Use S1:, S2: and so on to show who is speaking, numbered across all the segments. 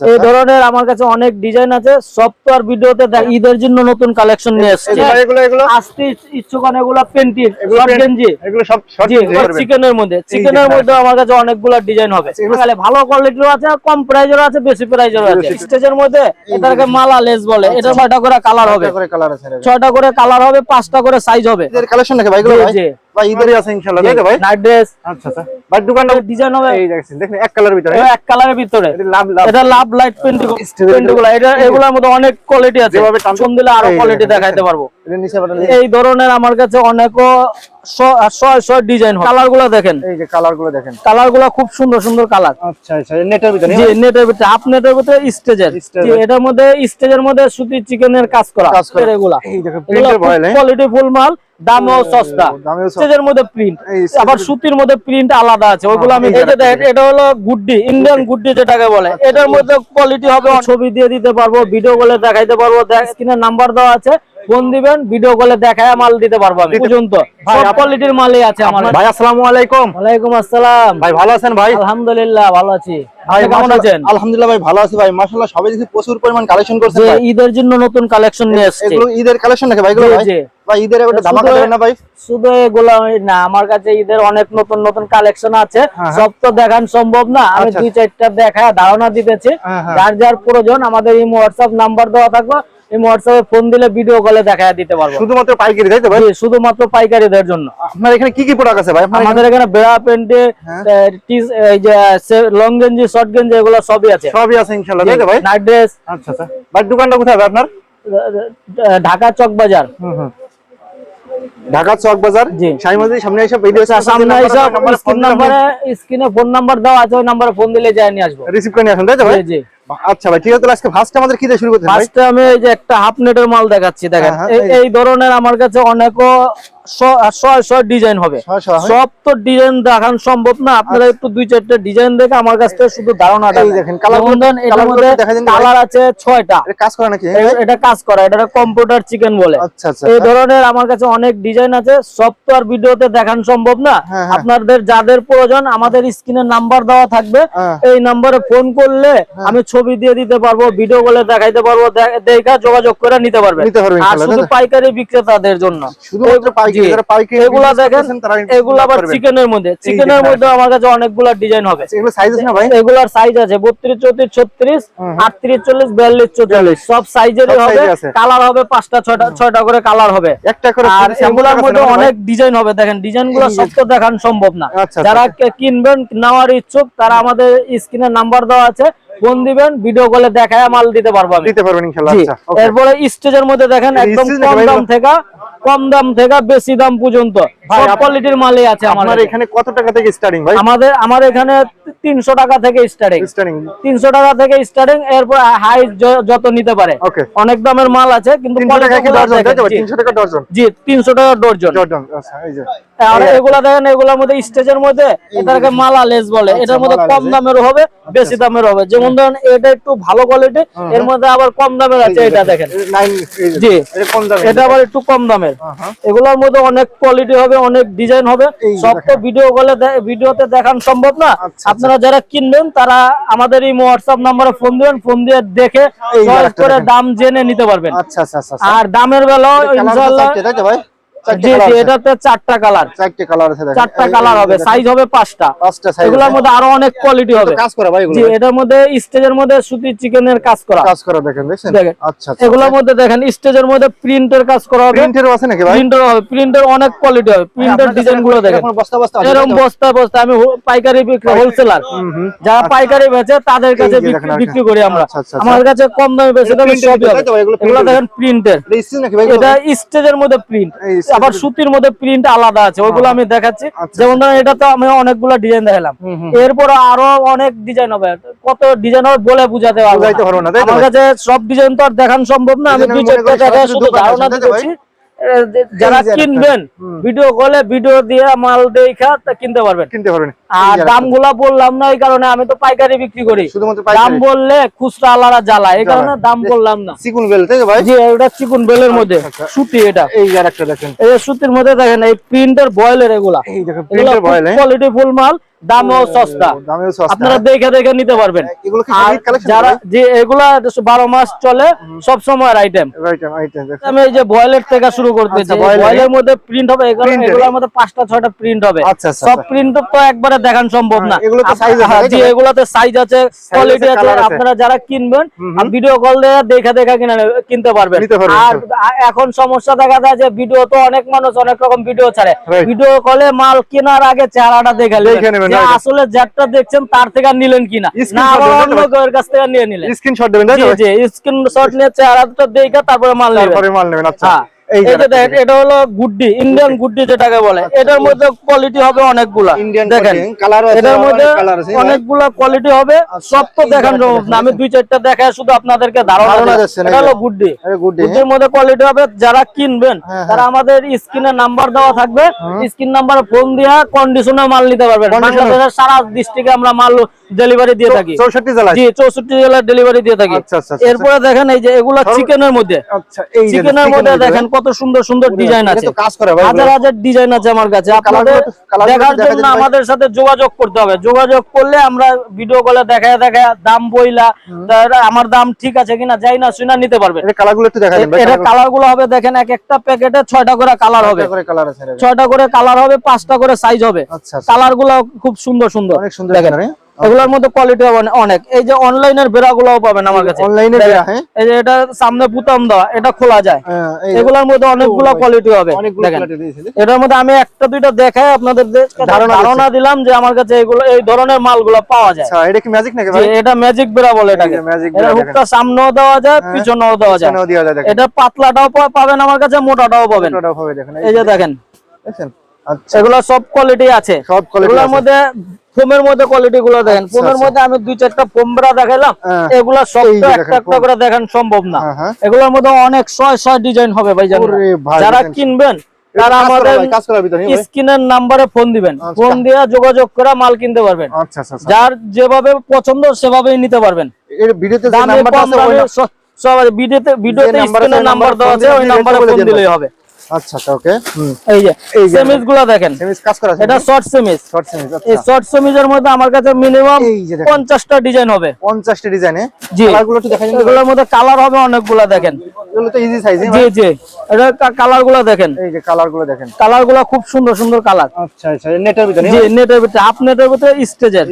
S1: এই ধরনের আমার কাছে অনেক ডিজাইন আছে আর ভিডিওতে ঈদের জন্য নতুন কালেকশন নিয়ে এসেছি।
S2: এগুলো এগুলো এগুলো?
S1: আসতে ইচ্ছুক এগুলো গেঞ্জি
S2: এগুলো সব
S1: চিকেনের মধ্যে। চিকেনের মধ্যে আমার কাছে অনেকগুলো ডিজাইন হবে। তাহলে ভালো কোয়ালিটির আছে কম প্রাইজের আছে বেশি প্রাইজের আছে। স্টেজের মধ্যে এটাকে মালা লেস বলে। এটা ছয়টা করে কালার হবে। ছয়টা করে কালার হবে পাঁচটা করে সাইজ হবে।
S2: কালেকশন নাকি ভাই ভাই
S1: জি।
S2: আছে ইনশাআল্লাহ তাই তো ভাই?
S1: নাইট ড্রেস
S2: আচ্ছা আচ্ছা। ভাই দোকানটা
S1: ডিজাইন হবে।
S2: এই দেখছেন দেখেন এক কালারের ভিতরে।
S1: এক কালারের ভিতরে।
S2: এটা লাভ লাভ।
S1: এটা লাভ লাইট পেন্ট পেন্টগুলো এটা এগুলোর মধ্যে অনেক কোয়ালিটি আছে।
S2: যেভাবে টানতে-
S1: দিলে
S2: আরও
S1: কোয়ালিটি দেখাইতে পারব। এই ধরনের আমার কাছে অনেক ছয় ছয় ডিজাইন কালারগুলো দেখেন।
S2: এই যে কালারগুলো দেখেন।
S1: কালারগুলো খুব সুন্দর সুন্দর কালার।
S2: আচ্ছা আচ্ছা নেটের ভিতরে
S1: জি নেটের ভিতরে হাফ নেটের ভিতরে স্টেজের। এটার মধ্যে স্টেজের মধ্যে সুতি চিকেনের কাজ করা। এগুলা।
S2: এই প্রিন্টের
S1: কোয়ালিটি ফুল মাল দামও সস্তা। স্টেজের মধ্যে প্রিন্ট আবার সুতির মধ্যে প্রিন্ট আলাদা আছে। ওইগুলো আমি
S2: দেখেন,
S1: এটা হলো গুড্ডি ইন্ডিয়ান গুড্ডি যেটাকে বলে।
S2: আচ্ছা,
S1: এটার মধ্যে কোয়ালিটি হবে ছবি। দিয়ে দিতে পারব ভিডিও কলে দেখাইতে পারব। স্ক্রিনের নাম্বার দেওয়া আছে। ফোন দিবেন ভিডিও কলে দেখায় মাল দিতে পারব আমি পর্যন্ত। সব কোয়ালিটির মালই আছে আমার
S2: ভাই আসসালামু আলাইকুম।
S1: ওয়ালাইকুম আসসালাম।
S2: ভাই ভালো আছেন ভাই?
S1: আলহামদুলিল্লাহ ভালো আছি।
S2: ভাই
S1: কেমন আছেন?
S2: আলহামদুলিল্লাহ ভাই ভালো আছি ভাই। মাশাআল্লাহ সবাই দেখি প্রচুর পরিমাণ কালেকশন ভাই।
S1: ঈদের জন্য নতুন কালেকশন নিয়ে
S2: এগুলো ঈদের কালেকশন নাকি ভাই? এগুলো ভাই? ভাই ঈদের একটা ধামাকা
S1: শুধু-
S2: দেবেন না ভাই?
S1: শুধু এগুলা না আমার কাছে ঈদের অনেক নতুন নতুন কালেকশন আছে।
S2: হ্যাঁ,
S1: সব তো দেখান সম্ভব না। আমি
S2: আচ্ছা।
S1: দুই চারটা দেখা ধারণা দিতেছি।
S2: হ্যাঁ, হ্যাঁ।
S1: যার যার প্রয়োজন আমাদের এই হোয়াটসঅ্যাপ নাম্বার দেওয়া থাকবে। এই হোয়াটসঅ্যাপে ফোন দিলে ভিডিও কলে দেখা দিতে পারব।
S2: শুধুমাত্র পাইকারি তাই তো ভাই?
S1: শুধুমাত্র পাইকারিদের জন্য।
S2: আপনার এখানে কি কি প্রোডাক্ট আছে ভাই?
S1: আমাদের এখানে বেড়া প্যান্টে
S2: হ্যাঁ।
S1: এই যে লং গেঞ্জি শর্ট গেঞ্জি এগুলো সবই আছে।
S2: সবই আছে ইনশাআল্লাহ তাই তো ভাই?
S1: নাইট ড্রেস
S2: আচ্ছা আচ্ছা। ভাই দোকানটা কোথায় আপনার?
S1: ঢাকা চক বাজার।
S2: হুম ঢাকা চক বাজার?
S1: জি।
S2: সামনে এসে ভিডিও
S1: সামনে হিসাব স্ক্রিন নাম্বারে স্ক্রিনে ফোন নাম্বার দেওয়া আছে ওই নাম্বারে ফোন দিলে যাই নিয়ে আসব।
S2: রিসিভ করে নিয়ে আসুন তাই তো ভাই?
S1: জি।
S2: আচ্ছা ভাই ঠিক আছে আজকে ফার্স্ট আমাদের কি দিয়ে শুরু করতে
S1: ফার্স্টে আমি এই যে একটা হাফ নেটের মাল দেখাচ্ছি দেখেন।
S2: হ্যাঁ,
S1: এই-
S2: এই-
S1: ধরনের আমার কাছে অনেক ছয় ছয় ডিজাইন হবে।
S2: ছয় ছয় হয়?
S1: সব তো ডিজাইন দেখান সম্ভব না আপনারা একটু দুই চারটে ডিজাইন দেখে আমার কাছ থেকে শুধু ধারণাটা
S2: দেখেন,
S1: এটার মধ্যে। কালার আছে ছয়টা।
S2: এটা কাজ করে নাকি?
S1: এটা কাজ করা এটা কম্পিউটার চিকেন বলে।
S2: আচ্ছা আচ্ছা
S1: এই ধরনের আমার কাছে অনেক ডিজাইন আছে সব তো আর ভিডিওতে দেখান সম্ভব না।
S2: হ্যাঁ, হ্যাঁ।
S1: আপনাদের যাদের প্রয়োজন আমাদের স্ক্রিনে নাম্বার দেওয়া থাকবে।
S2: হ্যাঁ।
S1: এই নাম্বারে ফোন করলে আমি ছবি দিয়ে দিতে পারব ভিডিও কলে দেখাইতে পারব দেখা যোগাযোগ করে নিতে পারবে
S2: নিতে পারবে
S1: আর শুধু পাইকারি বিক্রেতাদের জন্য।
S2: শুধুমাত্র পাইকারি যারা পাইকারি
S1: এগুলা দেখেন এগুলো আবার চিকেনের মধ্যে। চিকেনের মধ্যে আমার কাছে অনেকগুলা ডিজাইন হবে।
S2: এগুলো সাইজ আছে না ভাই?
S1: এগুলার সাইজ আছে বত্রিশ চৌত্রিশ ছত্রিশ আটত্রিশ চল্লিশ বিয়াল্লিশ চৌচল্লিশ। সব সাইজেরই হবে। কালার হবে পাঁচটা ছয়টা ছয়টা করে কালার হবে।
S2: একটা করে
S1: আর এগুলোর মধ্যে অনেক ডিজাইন হবে। দেখেন
S2: ডিজাইনগুলো
S1: সব তো দেখান সম্ভব না।
S2: আচ্ছা,
S1: যারা
S2: আচ্ছা।
S1: কিনবেন নেওয়ার ইচ্ছুক তারা আমাদের স্ক্রিনে নাম্বার দেওয়া আছে। ফোন দিবেন ভিডিও কলে দেখায় মাল দিতে পারব আমি।
S2: দিতে পারবেন ইনশাআল্লাহ আচ্ছা।
S1: এরপরে স্টেজের মধ্যে দেখেন একদম কম দাম থেকে কম দাম থেকে বেশি দাম পর্যন্ত। সব কোয়ালিটির মালই আছে আমার
S2: এখানে। কত টাকা থেকে স্টার্টিং ভাই?
S1: আমাদের আমার এখানে তিনশো টাকা থেকে স্টার্টিং
S2: স্টার্টিং
S1: তিনশো টাকা থেকে স্টার্টিং এরপর হাই যত নিতে পারে।
S2: ওকে
S1: অনেক দামের মাল আছে কিন্তু
S2: 300 টাকা ডজন
S1: জি।
S2: 300 টাকা ডজন ডজন আচ্ছা এই যে।
S1: আর এগুলা দেখেন এগুলোর মধ্যে স্টেজের মধ্যে এটাকে মালা লেস বলে।
S2: আচ্ছা,
S1: এটার মধ্যে কম দামের হবে বেশি দামের হবে। যেমন ধরেন এটা একটু ভালো কোয়ালিটি এর মধ্যে আবার কম দামের আছে এটা দেখেন। জি।
S2: এটা কম দামে
S1: এটা আবার একটু কম দামের। এগুলোর মধ্যে অনেক কোয়ালিটি হবে অনেক ডিজাইন হবে। সব তো ভিডিও কলে ভিডিওতে দেখান সম্ভব না।
S2: আচ্ছা,
S1: আপনারা যারা কিনবেন তারা আমাদের এই হোয়াটসঅ্যাপ নাম্বারে ফোন দিবেন ফোন দিয়ে দেখে চয়েস করে দাম জেনে নিতে পারবেন।
S2: আচ্ছা আচ্ছা আচ্ছা
S1: আর দামের
S2: বেলা
S1: ইনশাআল্লাহ জি জি এটাতে চারটা কালার
S2: চারটে কালার আছে
S1: চারটা কালার হবে সাইজ হবে পাঁচটা।
S2: পাঁচটা সাইজ
S1: এগুলোর মধ্যে আরও অনেক কোয়ালিটি হবে।
S2: কাজ করা ভাই এগুলো
S1: জি এটার মধ্যে স্টেজের মধ্যে সুতি চিকেনের কাজ করা।
S2: কাজ করা দেখেন
S1: দেখেন।
S2: আচ্ছা আচ্ছা
S1: এগুলোর মধ্যে দেখেন স্টেজের মধ্যে প্রিন্টের কাজ করা হবে।
S2: প্রিন্টেরও আছে নাকি ভাই?
S1: প্রিন্টার হবে। প্রিন্টার অনেক কোয়ালিটি হবে। প্রিন্টার ডিজাইনগুলো দেখেন।
S2: বস্তা বস্তা
S1: এরকম বস্তা বস্তা। আমি পাইকারি বিক্রি হোলসেলার যারা পাইকারি বেচে তাদের কাছে বিক্রি- বিক্রি করি আমরা।
S2: আচ্ছা, আচ্ছা, আচ্ছা।
S1: আমার কাছে কম দামে বেশি দামে সবই হবে
S2: এগুলো
S1: এগুলো দেখেন প্রিন্টের
S2: এটা
S1: স্টেজের মধ্যে প্রিন্ট আবার সুতির মধ্যে প্রিন্ট আলাদা আছে ওইগুলো আমি দেখাচ্ছি।
S2: আচ্ছা,
S1: যেমন ধরেন এটা তো আমি অনেকগুলো ডিজাইন দেখালাম। এরপর আরও অনেক ডিজাইন হবে। কত ডিজাইন হবে বলে বুঝাতে পারব
S2: বুঝাইতে পারব না,
S1: আমার কাছে সব ডিজাইন তো আর দেখানো সম্ভব না। আমি দুই চারটা দেখা শুধু ধারণা? দিতেছি। যারা। কিনবেন ভিডিও কলে ভিডিও দিয়ে মাল দেখা কিনতে পারবেন।
S2: কিনতে পারবেন।
S1: আর
S2: এই যে
S1: দামগুলা বললাম না এই কারণে আমি তো পাইকারি বিক্রি করি। দাম বললে খুচরা আলাদা জ্বালা এই কারণে দাম বললাম না।
S2: চিকুন বেল ভাই?
S1: জি এটা চিকুন বেলের মধ্যে
S2: আচ্ছা।
S1: সুতি এটা।
S2: এই দেখেন।
S1: এই সুতির মধ্যে দেখেন এই প্রিন্টের বয়েলের এগুলা।
S2: এই দেখেন প্রিন্টের বয়েল। হ্যাঁ
S1: কোয়ালিটি ফুল মাল দামও সস্তা। আপনারা দেখে দেখে নিতে পারবেন।
S2: কালেকশন
S1: যারা যে এগুলা বারো মাস চলে সব সময়ের আইটেম আমি এই যে বয়েলের থেকে শুরু করতেছি
S2: আচ্ছা, বয়েলের।
S1: মধ্যে প্রিন্ট হবে এগুলো এগুলোর মধ্যে পাঁচটা ছয়টা প্রিন্ট হবে।
S2: আচ্ছা আচ্ছা
S1: সব
S2: আচ্ছা।
S1: প্রিন্ট তো একবারে দেখান সম্ভব না।
S2: হ্যাঁ, এগুলোতে
S1: হ্যাঁ, সাইজ আছে কোয়ালিটি
S2: আছে,
S1: আছে। আপনারা যারা কিনবেন ভিডিও কল দিয়ে দেখা দেখা কিনে কিনতে পারবেন। আর এখন সমস্যা দেখা যায় যে ভিডিও তো অনেক মানুষ অনেক রকম ভিডিও ছাড়ে। ভিডিও কলে মাল কেনার আগে চেহারাটা দেখে নেবেন। আসলে যেটা দেখছেন তার থেকে আর নিলেন কিনা।
S2: Screenshot
S1: না আবার অন্য কেউর কাছ থেকে নিয়ে নিলেন।
S2: স্ক্রিনশট দেবেন
S1: স্ক্রিনশট নিয়ে চেহারাটা দেখে তারপরে মাল নেবেন।
S2: তারপরে মাল নেবেন আচ্ছা।
S1: হ্যাঁ।
S2: এই
S1: এই যে দেখেন এটা হলো গুড্ডি ইন্ডিয়ান গুড্ডি যেটাকে বলে। এটার মধ্যে কোয়ালিটি হবে অনেকগুলা। দেখেন এটার মধ্যে অনেকগুলা কোয়ালিটি হবে। সব তো
S2: এই
S1: দেখান
S2: যে
S1: সম্ভব না আমি দুই চারটা দেখায় শুধু আপনাদেরকে ধারণা এটা হলো গুড্ডি। গুড্ডির মধ্যে কোয়ালিটি হবে যারা কিনবেন
S2: হ্যাঁ,
S1: তারা আমাদের স্ক্রিনে নাম্বার দেওয়া থাকবে। স্ক্রিন নাম্বারে ফোন দিয়া কন্ডিশনে মাল নিতে পারবেন। বাংলাদেশের সারা ডিস্ট্রিক্টে আমরা মাল ডেলিভারি দিয়ে থাকি।
S2: চৌষট্টি জেলায়?
S1: জি চৌষট্টি জেলার ডেলিভারি দিয়ে থাকি।
S2: আচ্ছা, আচ্ছা, আচ্ছা।
S1: এরপরে দেখেন এই যে এগুলা চিকেনের মধ্যে।
S2: আচ্ছা
S1: চিকেনের মধ্যে। দেখেন কত সুন্দর সুন্দর ডিজাইন আছে। হাজার হাজার ডিজাইন আছে আমার কাছে। আপনাদের দেখার জন্য আমাদের সাথে যোগাযোগ করতে হবে। যোগাযোগ করলে আমরা ভিডিও কলে দেখায় দেখায় দাম বইলা আমার দাম ঠিক আছে কিনা যাই না শুনা নিতে
S2: এটা দেখা
S1: এটা কালারগুলো হবে দেখেন এক একটা প্যাকেটে ছয়টা করে কালার হবে।
S2: কালার।
S1: ছয়টা করে কালার হবে পাঁচটা করে সাইজ হবে।
S2: আচ্ছা আচ্ছা।
S1: কালারগুলো খুব সুন্দর সুন্দর। দেখেন।
S2: কালার
S1: এগুলোর মধ্যে কোয়ালিটি হবে অনেক। এই যে অনলাইনের বেড়া গুলাও পাবেন আমার কাছে।
S2: অনলাইনে দেয়া হ্যাঁ?
S1: এই যে এটা সামনে বুতাম দেওয়া এটা খোলা যায়।
S2: হ্যাঁ,
S1: এগুলোর মধ্যে অনেকগুলো কোয়ালিটি হবে। দেখেন। এটার মধ্যে আমি একটা দুইটা দেখাই আপনাদের
S2: ধারণা
S1: দিলাম যে আমার কাছে এগুলো এই ধরনের মালগুলো পাওয়া যায়।
S2: আচ্ছা এটা কি ম্যাজিক নাকি ভাই?
S1: এটা ম্যাজিক বেড়া বলে এটাকে। এটা
S2: বেড়া
S1: হুকটা সামনেও দেওয়া যায়
S2: হ্যাঁ,
S1: পিছনেও দেওয়া যায়।
S2: পিছনেও দেওয়া যায় দেখেন।
S1: এটা পাতলাটাও পাবেন আমার কাছে মোটাটাও পাবেন।
S2: এটাও হবে দেখেন।
S1: এই যে দেখেন।
S2: দেখেন। আচ্ছা।
S1: এগুলো সব কোয়ালিটি আছে।
S2: সব
S1: এগুলোর মধ্যে ফোমের মধ্যে কোয়ালিটি গুলো দেখেন
S2: আচ্ছা,
S1: ফোমের
S2: আচ্ছা।
S1: মধ্যে আমি দুই চারটা ফোম বেড়া দেখাইলাম
S2: হ্যাঁ।
S1: এগুলা সব একটা একটা করে দেখান সম্ভব না
S2: হ্যাঁ, হ্যাঁ।
S1: এগুলোর মধ্যে অনেক ছয় ছয় ডিজাইন হবে ভাই যারা কিনবেন তারা আমাদের
S2: ভাই, কাজ করার ভিতরে ভাই।
S1: স্ক্রিনের নাম্বারে ফোন দিবেন
S2: আচ্ছা।
S1: ফোন দিয়ে যোগাযোগ করে মাল কিনতে পারবেন। যার যেভাবে পছন্দ সেভাবেই নিতে পারবেন
S2: ভিডিওতে।
S1: ভিডিওতে স্ক্রিনের নাম্বার দেওয়া আছে ওই নাম্বারে ফোন দিলেই হবে
S2: আচ্ছা আচ্ছা ওকে
S1: এই যে
S2: এই যে
S1: সেমিজগুলো দেখেন।
S2: কাজ করা আছে
S1: এটা শর্ট সেমিজ।
S2: শর্ট সেমিস
S1: এই
S2: আচ্ছা
S1: শর্ট সেমিজের মধ্যে আমার কাছে মিনিমাম
S2: এই
S1: ডিজাইন হবে।
S2: 50টা ডিজাইনে
S1: জি।
S2: কালারগুলো একটু দেখা যাবে
S1: এগুলোর মধ্যে কালার হবে অনেকগুলা দেখেন।
S2: এগুলো তো ইজি সাইজ
S1: জি জি। এটা দেখেন।
S2: এই যে কালারগুলো দেখেন।
S1: খুব সুন্দর সুন্দর কালার
S2: আচ্ছা আচ্ছা নেটের ভিতরে
S1: জি নেটের ভিতরে আপ নেটের ভিতরে স্টেজের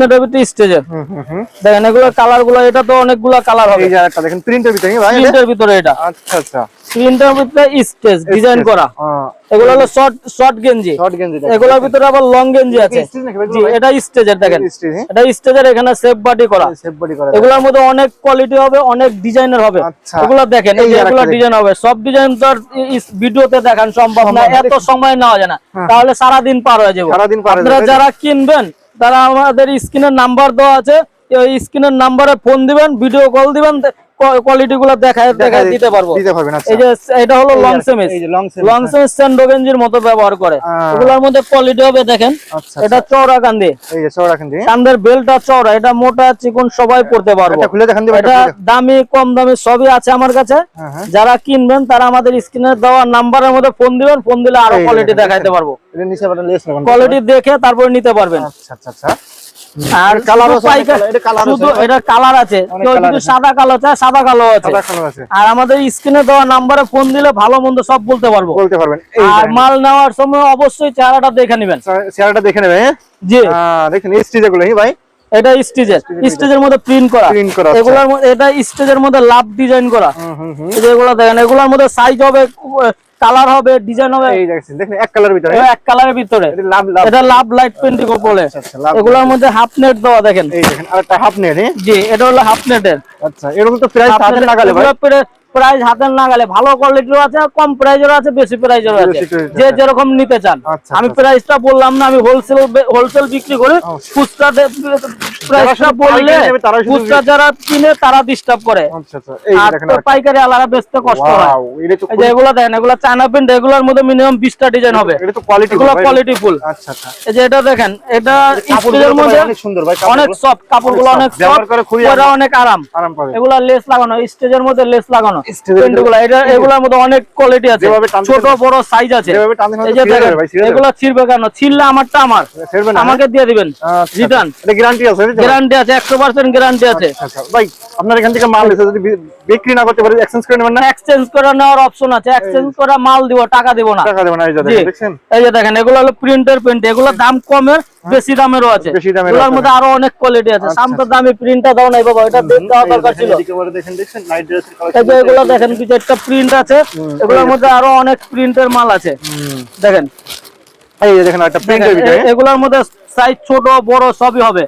S1: নেটের ভিতরে স্টেজের
S2: হুম হুম হুম।
S1: দেখেন এগুলো কালারগুলো এটা তো অনেকগুলা কালার হবে
S2: এই যে আরেকটা দেখেন প্রিন্টের ভিতরে ভাই?
S1: প্রিন্টের ভিতরে এটা।
S2: আচ্ছা আচ্ছা।
S1: প্রিন্টের ভিতরে স্টেজ ডিজাইন করা। এগুলো হলো শর্ট শর্ট গেঞ্জি। এগুলোর ভিতরে আবার লং গেঞ্জি আছে। জি এটা স্টেজের দেখেন। এটা স্টেজের এখানে সেফ বাটি করা।
S2: সেভ বডি করা
S1: এগুলোর মধ্যে অনেক কোয়ালিটি হবে অনেক ডিজাইনের হবে।
S2: আচ্ছা।
S1: এগুলো দেখেন এগুলো ডিজাইন হবে। সব ডিজাইন তো ভিডিওতে দেখান সম্ভব না। এত সময় নেওয়া যায় না। তাহলে সারা দিন পার হয়ে যাবে।
S2: হ্যাঁ। সারাদিন পার হয়ে
S1: আপনারা যারা কিনবেন তারা আমাদের স্ক্রিনের নাম্বার দেওয়া আছে। স্ক্রিনের নাম্বারে ফোন দিবেন ভিডিও কল দিবেন। কোয়ালিটি গুলো দেখায় দেখায় দিতে পারব।
S2: দিতে পারবেন আচ্ছা।
S1: এই যে এটা হলো লং সেমিস
S2: লং সেমিস
S1: স্যান্ডোগেঞ্জির মতো ব্যবহার করে। এগুলোর মধ্যে কোয়ালিটি হবে দেখেন।
S2: আচ্ছা
S1: এটা চওড়া কান্দি।
S2: এই যে চওড়া খান
S1: কান্দের বেলটা চওড়া এটা মোটা চিকন সবাই পড়তে পারব।
S2: এটা খুলে দেখান দিবেন
S1: এটা দামি কম দামি সবই আছে আমার কাছে।
S2: হ্যাঁ হ্যাঁ।
S1: যারা কিনবেন তারা আমাদের স্ক্রিনে দেওয়া নাম্বারের মধ্যে ফোন দিবেন ফোন দিলে
S2: আরও
S1: কোয়ালিটি দেখাইতে পারব। কোয়ালিটি দেখে তারপরে নিতে পারবেন।
S2: আচ্ছা আচ্ছা আচ্ছা।
S1: আর
S2: কালার এটা
S1: কালার আছে কেউ যদি সাদা কালো চায় সাদা কালো আছে। আর আমাদের স্ক্রিনে দেওয়া নাম্বারে ফোন দিলে ভালো মন্দ সব বলতে পারব।
S2: বলতে পারবেন।
S1: আর মাল নেওয়ার সময় অবশ্যই চেহারাটা দেখে নেবেন।
S2: চেহারাটা দেখে নেবেন হ্যাঁ?
S1: জি।
S2: দেখেন এই ভাই?
S1: এটা স্টেজের স্টেজের মধ্যে প্রিন্ট করা।
S2: আচ্ছা।
S1: এগুলোর মধ্যে এটা স্টেজের মধ্যে লাভ ডিজাইন করা। এগুলো দেখেন এগুলোর মধ্যে সাইজ হবে কালার হবে ডিজাইন হবে।
S2: দেখেন এক কালার ভিতরে
S1: এক কালারের ভিতরে।
S2: এটা লাভ লাভ
S1: এটা লাভ লাইট পেন্টিং বলে এগুলোর মধ্যে হাফ নেট দেওয়া দেখেন।
S2: এই দেখেন হাফ নেট হ্যাঁ?
S1: জি এটা হলো হাফ নেটের
S2: আচ্ছা এরকম তো লাগালে ভাই।
S1: প্রাইস হাতের নাগালে ভালো কোয়ালিটিরও আছে কম প্রাইজেরও আছে বেশি প্রাইজেরও আছে যে যেরকম নিতে চান
S2: আচ্ছা,
S1: আমি
S2: আচ্ছা।
S1: প্রাইসটা বললাম না আমি হোলসেল হোলসেল বিক্রি করি
S2: ও।
S1: খুচরা প্রাইসটা বললে
S2: পাইকারি নেবে তারাই শুধু
S1: খুচরা যারা কিনে তারা ডিস্টার্ব করে।
S2: আচ্ছা আচ্ছা এই
S1: আর তো পাইকারি আলাদা বেচতে কষ্ট হয়।
S2: এটা
S1: এই যে এগুলো দেখেন এগুলো চায়না প্রিন্ট এগুলোর মধ্যে মিনিমাম বিশটা ডিজাইন হবে।
S2: এটা তো কোয়ালিটি
S1: এগুলো কোয়ালিটি ফুল
S2: আচ্ছা আচ্ছা।
S1: এই যে এটা দেখেন এটা
S2: কাপড়গুলো
S1: স্টিলের
S2: তো ভাই
S1: মধ্যে
S2: অনেক সুন্দর ভাই
S1: অনেক সফট কাপড়গুলো
S2: অনেক
S1: অনেক
S2: soft, ব্যবহার
S1: সফট
S2: করে খুবই
S1: পরে
S2: আরাম।
S1: অনেক আরাম।
S2: আরাম পাবে।
S1: এগুলা লেস লাগানো স্টেজের মধ্যে লেস লাগানো। এটা এগুলোর মধ্যে অনেক কোয়ালিটি আছে। ছোট বড় সাইজ আছে। এই যে দেখেন। এগুলো ছিড়বে কেন? ছিড়লে আমারটা আমার। আমাকে দিয়ে দিবেন। রিটার্ন।
S2: এটা গ্যারান্টি আছে?
S1: গ্যারান্টি আছে একশো পার্সেন্ট গ্যারান্টি আছে।
S2: আচ্ছা, আচ্ছা। ভাই আপনার এখান থেকে মাল এসে যদি বিক্রি না করতে পারে এক্সচেঞ্জ করে নেবেন না?
S1: এক্সচেঞ্জ করে নেওয়ার অপশন আছে। এক্সচেঞ্জ করে মাল দিব টাকা দিব না।
S2: টাকা দেবেন এই যে দেখেন,
S1: এই যে দেখেন এগুলো হলো প্রিন্টের প্রিন্ট এগুলো দাম কমের বেশি দামেরও আছে।
S2: বেশি দামেরও
S1: এগুলোর মধ্যে আরও অনেক কোয়ালিটি আছে। সামনে দামি প্রিন্টটা দাও নাই বাবা এটা
S2: যে
S1: দরকার ছিল।
S2: আবার দেখেন নাইট ড্রেসের কালেকশন
S1: এগুলো দেখেন কিছু একটা প্রিন্ট আছে। এগুলোর মধ্যে আরও অনেক প্রিন্টের মাল আছে। দেখেন।
S2: এই দেখেন একটা প্রিন্টের
S1: দেখেন,
S2: ভিতরে।
S1: এগুলোর মধ্যে সাইজ ছোট বড় সবই হবে।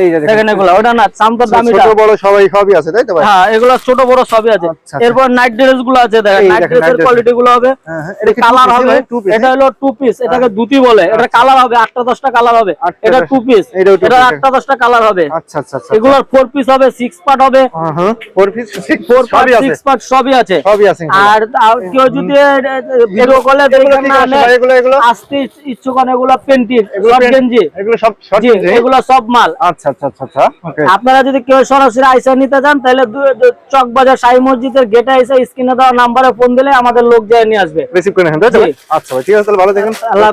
S2: এই দেখেন।
S1: এগুলো ওটা না সামটার দামিটা
S2: ছোট বড় সবাই সবই আছে তাই তো ভাই?
S1: হ্যাঁ এগুলো ছোট বড় সবই আছে।
S2: আচ্ছা, আচ্ছা।
S1: এরপর নাইট ড্রেসগুলো আছে দেখেন। নাইট ড্রেসের কোয়ালিটি গুলো হবে।
S2: হ্যাঁ, হ্যাঁ, এটা
S1: কালার হবে। এটা হলো টু পিস এটাকে দুটি বলে। এটা কালার হবে আটটা দশটা কালার হবে। এটা টু পিস এটা
S2: piece,
S1: আটটা দশটা কালার হবে।
S2: আচ্ছা আচ্ছা আচ্ছা
S1: এগুলোর ফোর পিস হবে সিক্স পার্ট হবে।
S2: হ্যাঁ। Four piece
S1: four part six part সবই আছে।
S2: সবই আছে
S1: আর কেউ যদি ভিডিও কলে
S2: এগুলো এগুলো
S1: আসতে ইচ্ছুক এগুলো পেন্টিং
S2: এগুলো
S1: গেঞ্জি
S2: এগুলো সব
S1: এগুলো সব মাল।
S2: আচ্ছা আচ্ছা আচ্ছা আচ্ছা।
S1: আপনারা যদি কেউ সরাসরি আইসা নিতে চান তাহলে চক বাজার চকবাজার সাই মসজিদের গেটে এসে স্ক্রিনে দেওয়া নাম্বারে ফোন দিলে আমাদের লোক যায় নিয়ে আসবে।
S2: রিসিভ করে। আচ্ছা ঠিক আছে তাহলে ভালো থাকেন।
S1: আল্লাহ।